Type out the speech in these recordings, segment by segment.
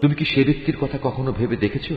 তুমি কি সে ব্যক্তির কথা কখনো ভেবে দেখেছ?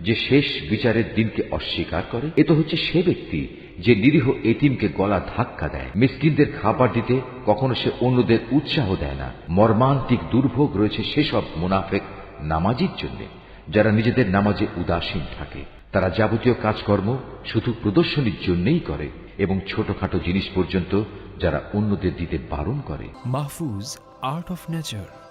যে শেষ বিচারের দিনকে অস্বীকার করে? এ তো হচ্ছে সে ব্যক্তি যে নিরীহ এতিমকে গলা ধাক্কা দেয়। মিসকিনদের খাবার দিতে কখনো সে অন্যদের উৎসাহ দেয় না। মর্মান্তিক দুর্ভোগ রয়েছে সেসব মুনাফেক নামাজির জন্য, যারা নিজেদের নামাজে উদাসীন থাকে। তারা যাবতীয় কাজকর্ম শুধু প্রদর্শনীর জন্যই করে এবং ছোটখাটো জিনিস পর্যন্ত যারা অন্যদের দিতে বারণ করে। Mahfuz art of nature